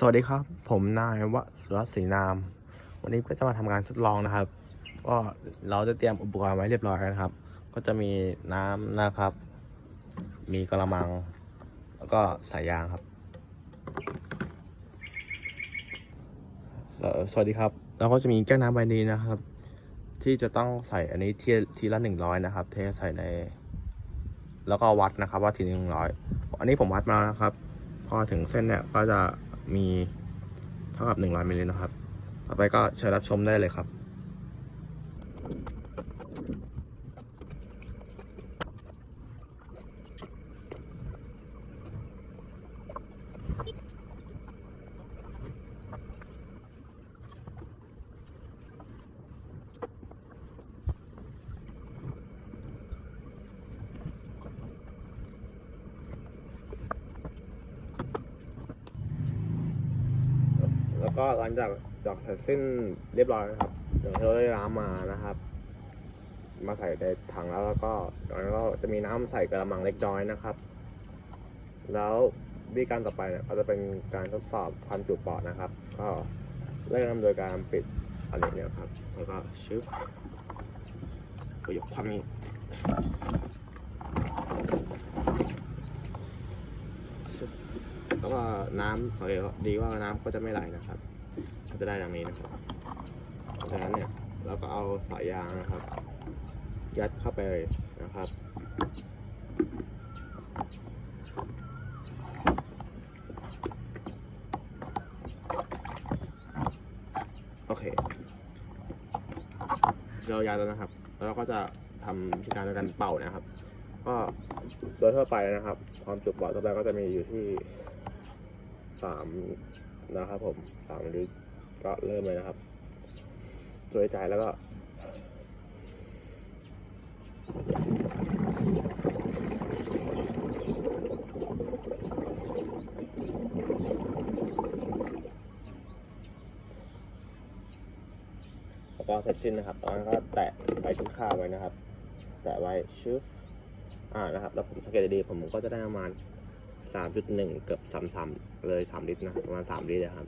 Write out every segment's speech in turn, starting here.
สวัสดีครับ ผมนายวสุรศรีนาม วันนี้ก็จะมาทำงานทดลองนะครับ ก็เราจะเตรียมอุปกรณ์ไว้เรียบร้อยแล้วนะครับ ก็จะมีน้ำนะครับ มีกระมัง แล้วก็สายยางครับสสวัสดีครับ แล้วก็จะมีแก้วน้ำใบนี้นะครับ ที่จะต้องใส่อันนี้ทีทีละหนึ่งร้อยนะครับ เทใส่ใน แล้วก็วัดนะครับ ว่าทีหนึ่งร้อยอันนี้ผมวัดมาแล้วครับ พอถึงเส้นเนี่ยก็จะ มีเท่ากับ100มิลลิลิตรนะครับ ต่อไปก็เชิญรับชมได้เลยครับ ก็หลังจากจากเสร็จสิ้นเรียบร้อยนะครับอย่างที่เราได้น้ำมานะครับ มาใส่ในถังแล้วแล้วก็ตอนนั้นก็จะมีน้ำใส่กระมังเล็กน้อยนะครับ แล้ววิธีการต่อไปเนี่ยก็จะเป็นการทดสอบความจุปอดนะครับ ก็เริ่มโดยการปิดอันนี้เนี่ยครับ แล้วก็ชึบก็ยกความนี้ชึบ แล้วก็น้ำสังเดีว่าน้ำก็จะไม่ไหลนะครับก็จะได้ดังนี้นะครับเพราะฉะนั้นเนี่ยเราก็เอาสายยางนะครับ ยัดเข้าไปเลยนะครับโอเคเรายัดแล้วนะครับ แล้วเราก็จะทำวิการในการเป่านะครับ ก็โดยทั่วไปนะครับ ความจุปอทั่วไปก็จะมีอยู่ที่ สามนะครับผมสามลิตรก็เริ่มเลยนะครับช่วยใจแล้วก็แล้วก็เสร็จสิ้นนะครับ ตอนนั้นก็แตะไปที่ข้าวไว้นะครับ แตะไว้ชึบอ่านะครับ แล้วผมสังเกตดีๆผมก็จะได้ประมาณ สามจุดหนึ่งเกือบสามสามเลยสามลิตรนะประมาณสามลิตรนะครับ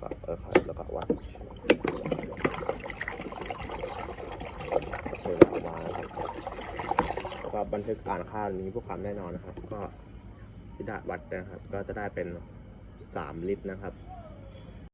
ก็เออครับแล้วก็วัดเวลาวางนรับแล้วก็บันทึกการค่านี้พวกความแน่นอนนะครับ ก็ที่ได้วัดนะครับ ก็จะได้เป็นสามลิตรนะครับ